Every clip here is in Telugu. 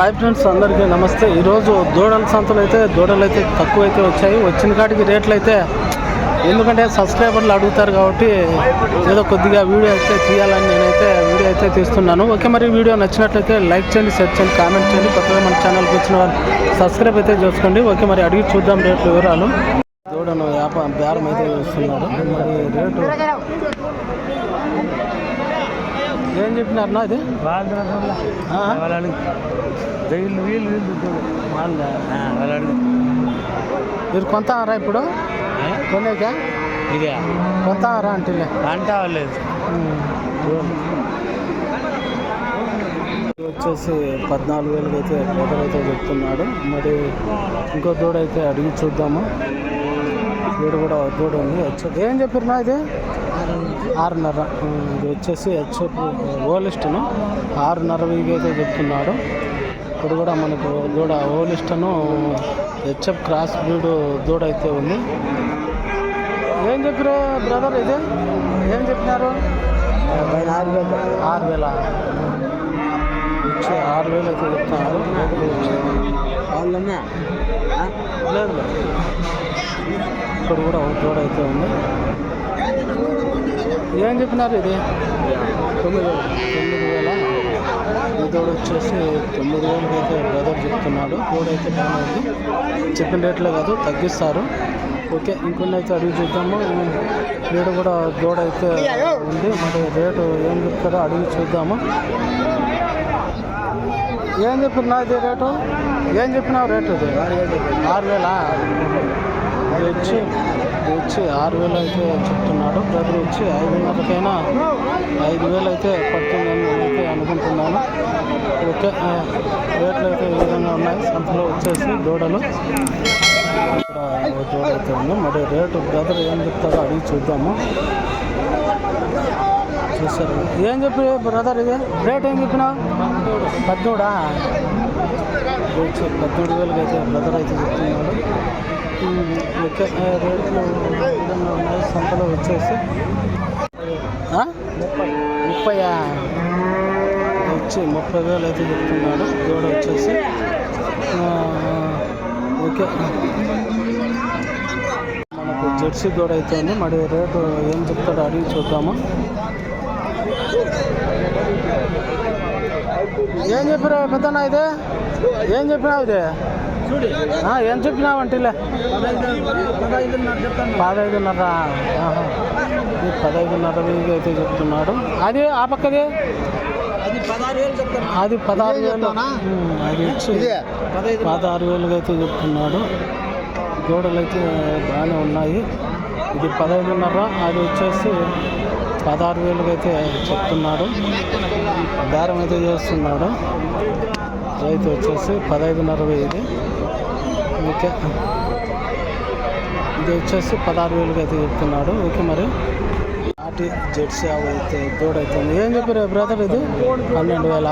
హాయ్ ఫ్రెండ్స్ అందరికీ నమస్తే. ఈరోజు దూడల సంతలు అయితే దూడలు అయితే తక్కువ అయితే వచ్చాయి. వచ్చిన కాటికి రేట్లు అయితే ఎందుకంటే సబ్స్క్రైబర్లు అడుగుతారు కాబట్టి ఏదో కొద్దిగా వీడియో అయితే తీయాలని నేనైతే వీడియో అయితే తీస్తున్నాను. ఓకే మరి వీడియో నచ్చినట్లయితే లైక్ చేయండి షేర్ చేయండి కామెంట్ చేయండి. కొత్తగా మన ఛానల్కి వచ్చిన వాళ్ళు సబ్స్క్రైబ్ అయితే చేసుకోండి. ఓకే మరి అడిగి చూద్దాం రేట్లు వివరాలు. దూడను వ్యాపారం బేరం అయితే చేస్తున్నారు. మరి రేటు ఏం చెప్పినారన్నా ఇది? ఆ? వీళ్ళు వీళ్ళు వాళ్ళ మీరు కొంతారా ఇప్పుడు? కొనేక? ఇదే. కొంతారా అంటే అంటా లేదు వచ్చేసి పద్నాలుగు వేలకి అయితే అయితే చెప్తున్నాడు. మరి ఇంకో దూడ అయితే అడిగి చూద్దాము. వీడు కూడా దూడ ఉంది వచ్చే ఏం చెప్పారు ఇది? ఆరున్నర. ఇది వచ్చేసి హెచ్ఎఫ్ ఓలిస్ట్ను ఆరున్నర వెయ్యికి అయితే చెప్తున్నాడు. ఇప్పుడు కూడా మనకు దూడ ఓలిస్టను హెచ్ఎఫ్ క్రాస్ బ్రీడ్ దూడ అయితే ఉంది. ఏం చెప్పారు బ్రదర్ ఇది? ఏం చెప్పినారు? ఆరు వేల. వచ్చి ఆరు వేలు అయితే చెప్తున్నారు. వాళ్ళన్నా? లేదు. ఇక్కడ కూడా ఒక అయితే ఉంది. ఏం చెప్పినారు ఇది? తొమ్మిది తొమ్మిది వేల? ఈ వచ్చేసి తొమ్మిది వేలకి అయితే బ్రదర్ చెప్తున్నాడు. దూడ అయితే బాగుంది చెప్పిన రేట్లో కాదు తగ్గిస్తారు. ఓకే ఇంకొన్ని అయితే అడిగి చూద్దాము. వీడు కూడా దూడ అయితే ఉంది. మరి రేటు ఏం చెప్తారో అడిగి చూద్దాము. ఏం చెప్పినా ఇది రేటు? ఏం చెప్పినావు రేటు ఇది? ఆరు వేలా? ఇది వచ్చి వచ్చి ఆరు వేలు అయితే చెప్తున్నాడు. బ్రదర్ వచ్చి ఐదున్నరకైనా ఐదు వేలు అయితే పడుతుందని నేనైతే అనుకుంటున్నాను. ఓకే రేట్లు అయితే ఈ విధంగా ఉన్నాయి. సంతలో వచ్చేసి దూడలు. దూడ అయితే ఉంది. మరి రేటు బ్రదర్ ఏం చెప్తారో అడిగి చూద్దాము. చూసారు ఏం చెప్పి బ్రదర్ ఇది? రేట్ ఏం చెప్పినావు? పద్దూడా? ఇది పద్దెనిమిది వేలకి అయితే బ్రదర్ అయితే చెప్తున్నాడు ఓకే రేట్లు విధంగా ఉన్నాయి? సంతలో వచ్చేసి. ముప్పై వచ్చి ముప్పై వేలు అయితే చెప్తున్నాడు దూడ వచ్చేసి. ఆ, ఓకే. మనకు జెర్సీ దూడ అయితే ఉంది. మరి రేటు ఏం చెప్తాడో అడిగి చూద్దాము. ఏం చెప్పారు పెద్దనా అయితే ఏం చెప్పినావు ఇది? ఆ, ఏం చెప్పినావు అంటేలే పదహైదున్నర. పదహైదున్నర వెయ్యి అయితే చెప్తున్నాడు. అది ఆ పక్కది? అది పదహారు వేలు అది పదహారు వేలుగా అయితే చెప్తున్నాడు. గోడలు అయితే బాగానే ఉన్నాయి. ఇది పదహైదున్నర అది వచ్చేసి పదహారు వేలుగా అయితే చెప్తున్నాడు. బేరం అయితే చేస్తున్నాడు. రైతు వచ్చేసి పదహైదున్నర వెయ్యిది ఓకే. ఇది వచ్చేసి పదహారు వేలుగా అయితే చెప్తున్నాడు. ఓకే మరి. నాటి జెర్సీ అవి అయితే దూడ అయితే ఉంది ఏం చెప్పారు బ్రదర్ ఇది? పన్నెండు వేల?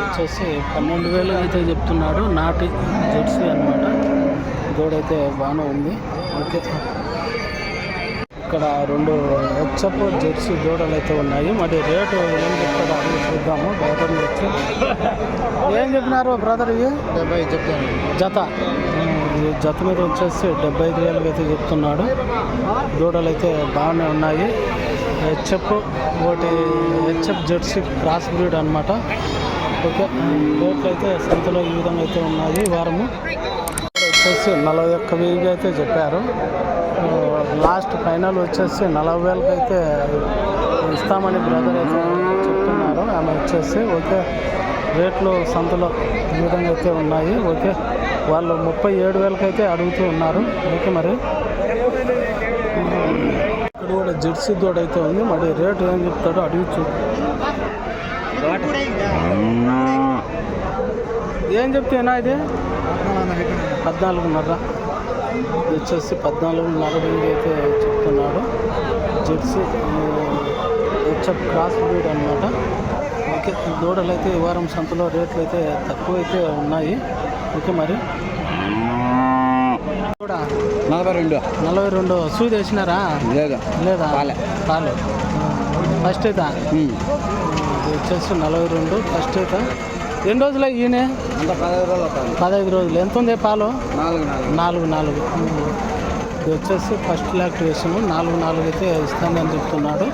వచ్చేసి పన్నెండు వేలు అయితే చెప్తున్నాడు. నాటి జెర్సీ అన్నమాట. దూడ అయితే బాగానే ఉంది. ఓకే. ఇక్కడ రెండు హెచ్ఎఫ్ జెర్సీ దూడలు అయితే ఉన్నాయి. మరి రేటు ఏం చెప్తారో చూద్దాము. బ్రదర్ వచ్చి ఏం చెప్పినారు బ్రదర్ ఇది డెబ్బై చెప్తాను. జత. జత మీద వచ్చేసి డెబ్బై ఐదు వేలకి అయితే చెప్తున్నాడు. దూడలు అయితే బాగానే ఉన్నాయి. హెచ్ఎఫ్ ఒకటి హెచ్ఎఫ్ జెర్సీ క్రాస్ బ్రీడ్ అనమాట ఓకే. రేట్లు అయితే సంతలో ఈ విధంగా అయితే ఉన్నాయి వారము. వచ్చేసి నలభై ఒక్క వెయ్యికి అయితే చెప్పారు. లాస్ట్ ఫైనల్ వచ్చేసి నలభై వేలకి అయితే ఇస్తామని బ్రదర్ అయితే చెప్తున్నారు. ఆమె వచ్చేసి ఓకే రేట్లు సంతలో ఈ విధంగా అయితే ఉన్నాయి. ఓకే వాళ్ళు ముప్పై ఏడు వేలకి అయితే అడుగుతూ ఉన్నారు. ఓకే మరి. ఇక్కడ కూడా జెర్సీ దూడ అయితే ఉంది. మరి రేటు ఏం చెప్తాడో అడిగి చూ ఏం చెప్తేనా ఇది? పద్నాలుగున్నర. ఇది వచ్చేసి పద్నాలుగున్నర వెయ్యి అయితే చెప్తున్నాడు. జెర్సీ హెచ్ఎఫ్ క్రాస్ బ్రీడ్ అనమాట ఓకే దూడలు అయితే ఈ వారం సంతలో రేట్లు అయితే తక్కువ అయితే ఉన్నాయి. ఓకే మరి? నలభై రెండు నలభై రెండు సూది వేసినారా? లేదు. లేదా? పాలే. ఫస్ట్ అయితే? వచ్చేసి నలభై రెండు ఫస్ట్ అయితే? ఎన్ని రోజులు ఈయన? అంత పదహైదు రోజులు ఎంత ఉంది పాలు? నాలుగు నాలుగు. ఇది వచ్చేసి ఫస్ట్ యాక్టివేషన్ నాలుగు నాలుగు అయితే ఇస్తానని చెప్తున్నాడు.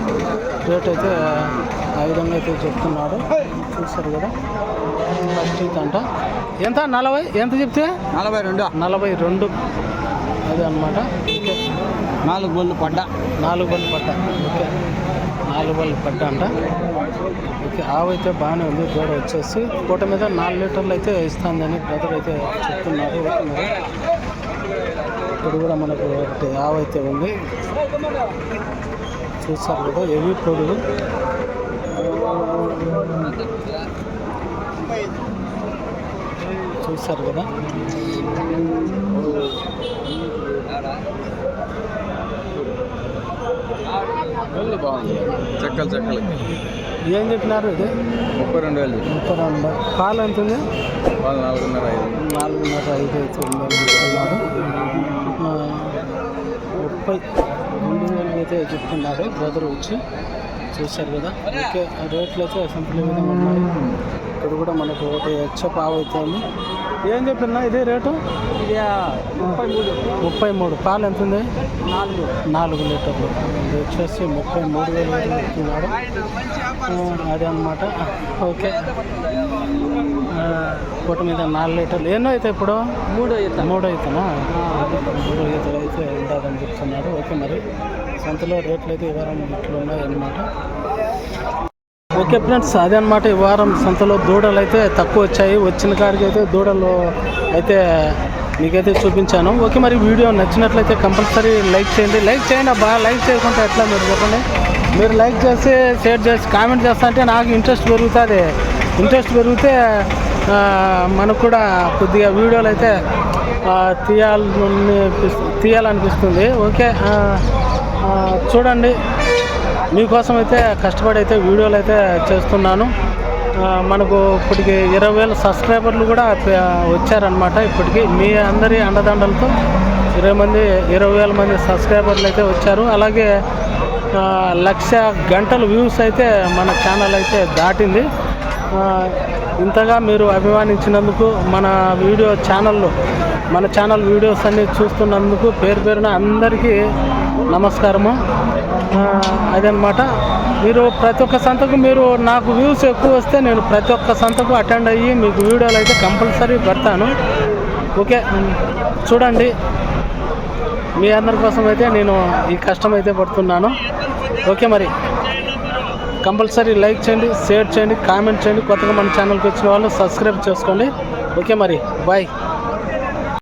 రేట్ అయితే ఆ విధంగా అయితే చెప్తున్నాడు. చూస్తారు కదా? ఫస్ట్ ఇది అంట. ఎంత? నలభై? ఎంత చెప్తే? నలభై రెండు. నలభై రెండు. అదే అనమాట ఓకే. నాలుగు బొల్లు పడ్డా. నాలుగు బళ్ళు పట్ట ఓకే. నాలుగు బళ్ళు పట్ట అంట ఓకే ఆవు అయితే బాగానే ఉంది గోడ వచ్చేసి. పూట మీద నాలుగు లీటర్లు అయితే ఇస్తుందని బ్రదర్ అయితే చెప్తున్నారు ఓకే కూడా మనకు ఒకటి ఆవు అయితే ఉంది. చూస్తారు కదా ఎవీ పొడుగు చూస్తారు కదా. బాగుంది చెక్కలు చెక్కలు. ఏం చెప్పినారు ఇది? ముప్పై రెండు వేలు ముప్పై రెండు. పాలు ఎంత ఉంది? వాళ్ళు నాలుగున్నర ఐదు. నాలుగున్నర ఐదు అయితే ముప్పై. రెండు వేలు అయితే చెప్తున్నాడు బ్రదర్ వచ్చి చూశారు కదా. ఓకే రేట్లు అయితే సింపుల్ విధంగా ఉన్నాయి. ఇక్కడ కూడా మనకు ఒకటి హెచ్చ పావు అయితే ఉంది ఏం చెప్పినా ఇదే రేటు? ముప్పై మూడు. పాలు ఎంత ఉంది? నాలుగు. నాలుగు లీటర్లు. ఇది వచ్చేసి ముప్పై మూడు వేలు ఆ, అదే అనమాట ఓకే. పూట మీద నాలుగు లీటర్లు. ఎన్నో అయితే ఇప్పుడు? మూడు అవుతా మూడు అవుతానా మూడు ఈతలు అయితే ఉంటుందని చెప్తున్నారు. ఓకే మరి. సంతలో రేట్లు అయితే ఈ వారం ఇట్లా ఉన్నాయి అన్నమాట. ఓకే ఫ్రెండ్స్ అదే అనమాట ఈ వారం సంతలో దూడలు అయితే తక్కువ వచ్చాయి. వచ్చిన కాడికి అయితే దూడలు అయితే మీకైతే చూపించాను. ఓకే మరి వీడియో నచ్చినట్లయితే కంపల్సరీ లైక్ చేయండి. లైక్ చేయండి అబ్బా. లైక్ చేయకుంటే ఎట్లా మీరు చెప్పండి? మీరు లైక్ చేసి షేర్ చేసి కామెంట్ చేస్తా అంటే నాకు ఇంట్రెస్ట్ పెరుగుతుంది. ఇంట్రెస్ట్ పెరిగితే మనకు కూడా కొద్దిగా వీడియోలు అయితే తీయాలని తీయాలనిపిస్తుంది. ఓకే చూడండి. మీకోసం అయితే కష్టపడి అయితే వీడియోలు అయితే చేస్తున్నాను. మనకు ఇప్పటికి ఇరవై వేల సబ్స్క్రైబర్లు కూడా వచ్చారనమాట ఇప్పటికి. మీ అందరి అండదండలతో ఇరవై మంది ఇరవై వేల మంది సబ్స్క్రైబర్లు అయితే వచ్చారు. అలాగే లక్ష గంటల వ్యూస్ అయితే మన ఛానల్ అయితే దాటింది. ఇంతగా మీరు అభిమానించినందుకు మన వీడియో ఛానల్లో మన ఛానల్ వీడియోస్ అన్ని చూస్తున్నందుకు పేరు పేరున అందరికీ నమస్కారము. అదనమాట. మీరు ప్రతి ఒక్క సంతకు మీరు నాకు వ్యూస్ ఎక్కువ వస్తే నేను ప్రతి ఒక్క సంతకు అటెండ్ అయ్యి మీకు వీడియోలు అయితే కంపల్సరీ పెడతాను. ఓకే చూడండి. మీ అందరి కోసం అయితే నేను ఈ కష్టం అయితే పడుతున్నాను. ఓకే మరి. కంపల్సరీ లైక్ చేయండి షేర్ చేయండి కామెంట్ చేయండి. కొత్తగా మన ఛానల్కి వచ్చిన వాళ్ళు సబ్స్క్రైబ్ చేసుకోండి. ఓకే మరి బాయ్.